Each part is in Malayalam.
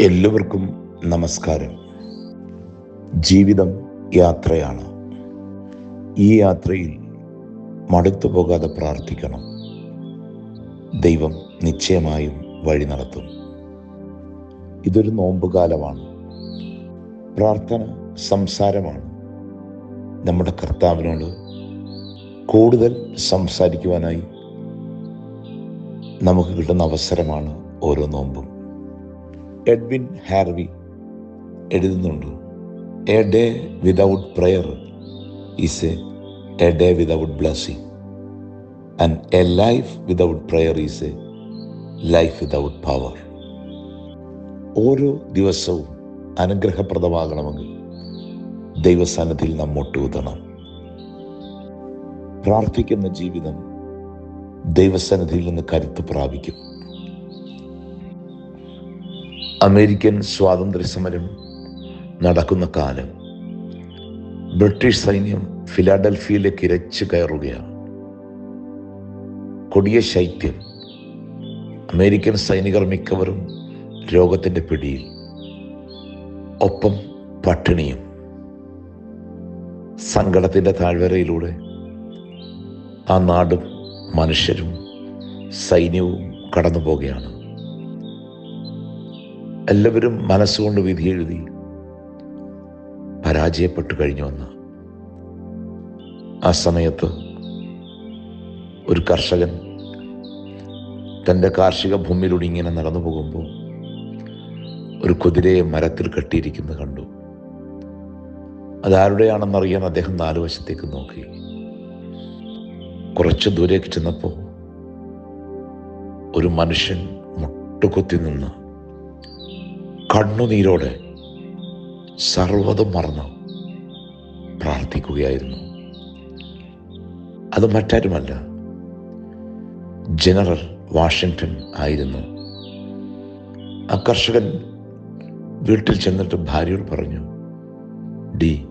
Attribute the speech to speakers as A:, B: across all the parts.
A: എല്ലാവർക്കും നമസ്കാരം. ജീവിതം യാത്രയാണ്. ഈ യാത്രയിൽ മടുത്തു പോകാതെ പ്രാർത്ഥിക്കണം. ദൈവം നിശ്ചയമായും വഴി നടത്തും. ഇതൊരു നോമ്പുകാലമാണ്. പ്രാർത്ഥന സംസാരമാണ്. നമ്മുടെ കർത്താവിനോട് കൂടുതൽ സംസാരിക്കുവാനായി നമുക്ക് കിട്ടുന്ന അവസരമാണ് ഓരോ നോമ്പും. എഡ്വിൻ ഹാർവി എഴുതുന്നുണ്ട് a day without prayer is a day without blessing and a life without prayer is a life without power. ഓരോ ദിവസവും അനുഗ്രഹപ്രദമാകണമെങ്കിൽ ദൈവസ്ഥാനത്തിൽ നാം ഊതണം പ്രാർത്ഥിക്കുന്ന ജീവിതം ദൈവസന്നിധിയിൽ നിന്ന് കരുത്ത് പ്രാപിക്കും. അമേരിക്കൻ സ്വാതന്ത്ര്യ സമരം നടക്കുന്ന കാലം ബ്രിട്ടീഷ് സൈന്യം ഫിലാഡൽഫിയയിലേക്ക് ഇരച്ചു കയറുകയാണ്. കൊടിയ ശൈത്യം. അമേരിക്കൻ സൈനികർ മിക്കവരും രോഗത്തിന്റെ പിടിയിൽ. ഒപ്പം പട്ടിണിയും. സങ്കടത്തിന്റെ താഴ്വരയിലൂടെ ആ നാടും മനുഷ്യരും സൈന്യവും കടന്നു പോകുകയാണ് എല്ലാവരും മനസ്സുകൊണ്ട് വിധി എഴുതി പരാജയപ്പെട്ടു കഴിഞ്ഞുവെന്ന് ആ സമയത്ത് ഒരു കർഷകൻ തന്റെ കാർഷിക ഭൂമിയിലൂടെ ഇങ്ങനെ നടന്നു പോകുമ്പോൾ ഒരു കുതിരയെ മരത്തിൽ കെട്ടിയിരിക്കുന്നത് കണ്ടു. അതാരുടെയാണെന്നറിയാൻ അദ്ദേഹം നാലു വശത്തേക്ക് നോക്കി. കുറച്ച് ദൂരേക്ക് ചെന്നപ്പോൾ ഒരു മനുഷ്യൻ മുട്ടുകുത്തി നിന്ന് കണ്ണുനീരോടെ സർവതും മറന്ന് പ്രാർത്ഥിക്കുകയായിരുന്നു. അത് മറ്റാരുമല്ല ജനറൽ വാഷിങ്ടൺ ആയിരുന്നു. ആ കർഷകൻ വീട്ടിൽ ചെന്നിട്ട് ഭാര്യയോട് പറഞ്ഞു ഡി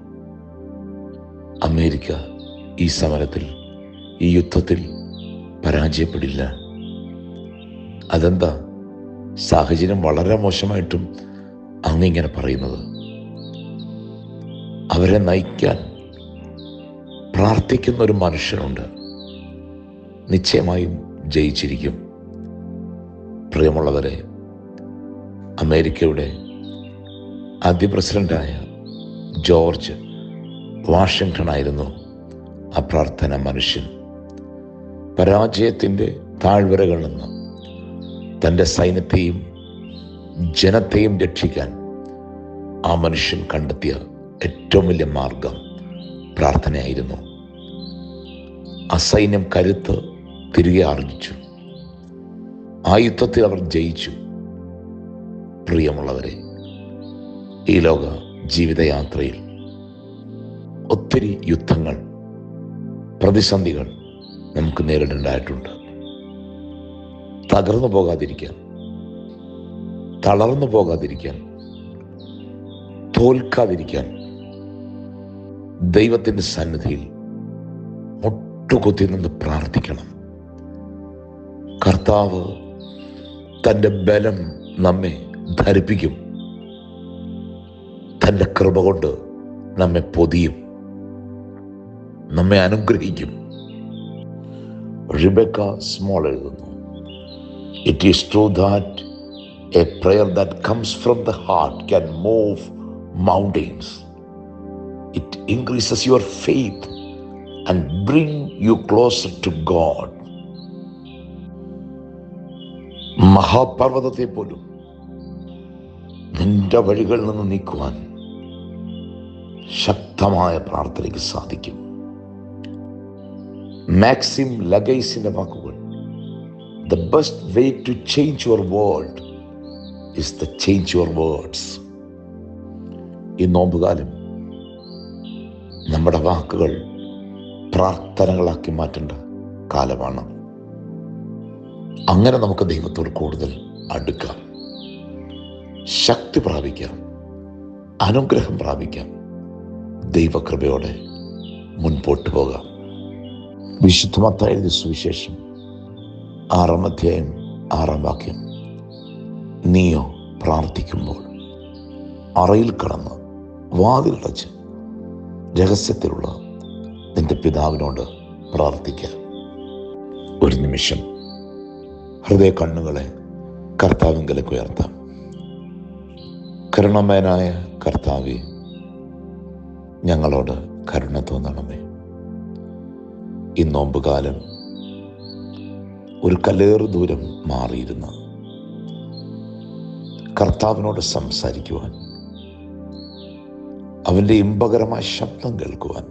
A: അമേരിക്ക ഈ സമരത്തിൽ ഈ യുദ്ധത്തിൽ പരാജയപ്പെടില്ല. അതെന്താ? സാഹചര്യം വളരെ മോശമായിട്ടും അങ്ങിങ്ങനെ പറയുന്നത്. അവരെ നയിക്കാൻ പ്രാർത്ഥിക്കുന്ന ഒരു മനുഷ്യനുണ്ട്. നിശ്ചയമായും ജയിച്ചിരിക്കും. പ്രിയമുള്ളവരെ അമേരിക്കയുടെ ആദ്യ പ്രസിഡന്റായ ജോർജ് വാഷിങ്ടൺ ആയിരുന്നു ആ പ്രാർത്ഥന മനുഷ്യൻ. പരാജയത്തിന്റെ താഴ്വരകളിൽ നിന്ന് തന്റെ സൈന്യത്തെയും ജനത്തെയും രക്ഷിക്കാൻ ആ മനുഷ്യൻ കണ്ടെത്തിയ ഏറ്റവും വലിയ മാർഗം പ്രാർത്ഥനയായിരുന്നു. അസൈന്യം സൈന്യം കരുത്ത് തിരികെ ആർജിച്ചു. ആ യുദ്ധത്തിൽ അവർ ജയിച്ചു. പ്രിയമുള്ളവരെ ഈ ലോക ജീവിതയാത്രയിൽ ഒത്തിരി യുദ്ധങ്ങൾ പ്രതിസന്ധികൾ നമുക്ക് നേരിടേണ്ടതായിട്ടുണ്ട്. തകർന്നു പോകാതിരിക്കാൻ തളർന്നു പോകാതിരിക്കാൻ തോൽക്കാതിരിക്കാൻ ദൈവത്തിന്റെ സന്നിധിയിൽ മുട്ടുകുത്തി നിന്ന് പ്രാർത്ഥിക്കണം. കർത്താവ് തന്റെ ബലം നമ്മെ ധരിപ്പിക്കും. തന്റെ കൃപ കൊണ്ട് നമ്മെ പൊതിയും. നമ്മെ അനുഗ്രഹിക്കും. റിബക്ക സ്മോൾ എഴുതുന്നു. it is true that a prayer that comes from the heart can move mountains it increases your faith and bring you closer to God മഹാപർവ്വതത്തെ പോലും നിന്റെ വഴികളിൽ നിന്ന് നീക്കുവാൻ ശക്തമായ പ്രാർത്ഥനയ്ക്ക് സാധിക്കും മാക്സിം ലഗൈസിന്റെ വാക്കുകൾ the best way to change your world is the change your words ഈ നോമ്പുകാലം നമ്മുടെ വാക്കുകൾ പ്രാർത്ഥനകളാക്കി മാറ്റേണ്ട കാലമാണ്. അങ്ങനെ നമുക്ക് ദൈവത്തോട് കൂടുതൽ അടുക്കാം. ശക്തി പ്രാപിക്കാം. അനുഗ്രഹം പ്രാപിക്കാം. ദൈവകൃപയോടെ മുൻപോട്ട് പോകാം. വിശുദ്ധമത്തായ സുവിശേഷം ആറാം അധ്യായം ആറാം വാക്യം. നീയോ പ്രാർത്ഥിക്കുമ്പോൾ അറയിൽ കടന്ന് വാതിലടച്ച് രഹസ്യത്തിലുള്ള നിന്റെ പിതാവിനോട് പ്രാർത്ഥിക്കുക ഒരു നിമിഷം. ഹൃദയ കണ്ണുകളെ കർത്താവിങ്കലേക്ക് ഉയർത്താം. കരുണമേനായ കർത്താവെ ഞങ്ങളോട് കരുണ തോന്നണമേ. ഈ നോമ്പുകാലം ഒരു കലേറ് ദൂരം മാറിയിരുന്ന. കർത്താവിനോട് സംസാരിക്കുവാൻ അവന്റെ ഇമ്പകരമായ ശബ്ദം കേൾക്കുവാൻ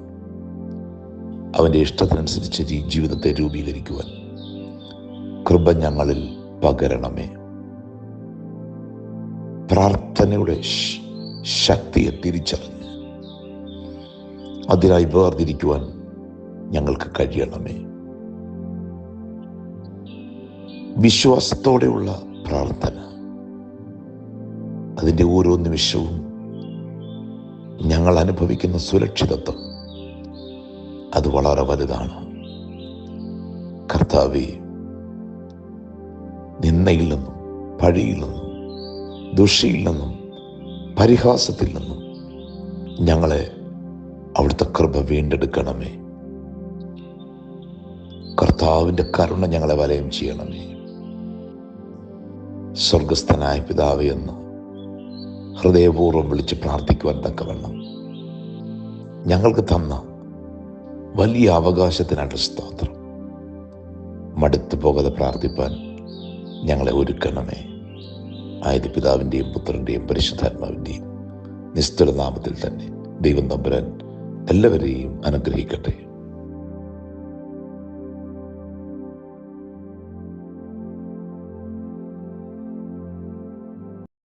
A: അവന്റെ ഇഷ്ടത്തിനനുസരിച്ച് ജീവിതത്തെ രൂപീകരിക്കുവാൻ കൃപ ഞങ്ങളിൽ പകരണമേ. പ്രാർത്ഥനയുടെ ശക്തിയെ തിരിച്ചറിഞ്ഞ് അതിനായി വേർതിരിക്കുവാൻ ഞങ്ങൾക്ക് കഴിയണമേ. വിശ്വാസത്തോടെയുള്ള പ്രാർത്ഥന. അതിന്റെ ഓരോ നിമിഷവും ഞങ്ങൾ അനുഭവിക്കുന്ന സുരക്ഷിതത്വം അത് വളരെ വലുതാണ്. കർത്താവെ നിന്നയിൽ നിന്നും പഴിയിൽ നിന്നും ദുഷിയിൽ നിന്നും പരിഹാസത്തിൽ നിന്നും ഞങ്ങളെ അവിടുത്തെ കൃപ വീണ്ടെടുക്കണമേ. കർത്താവിന്റെ കരുണ ഞങ്ങളെ വലയം ചെയ്യണമേ. സ്വർഗസ്ഥനായ പിതാവ് എന്ന് ഹൃദയപൂർവം വിളിച്ച് പ്രാർത്ഥിക്കുവാൻ തക്കവണ്ണം ഞങ്ങൾക്ക് തന്ന വലിയ അവകാശത്തിനായിട്ട് സ്തോത്രം. മടുത്തു പോകാതെ പ്രാർത്ഥിപ്പാൻ ഞങ്ങളെ ഒരുക്കണമേ. ആയത് പിതാവിന്റെയും പുത്രന്റെയും പരിശുദ്ധാത്മാവിന്റെയും നിസ്തുല നാമത്തിൽ തന്നെ ദൈവം തമ്പുരാൻ എല്ലാവരെയും അനുഗ്രഹിക്കട്ടെ.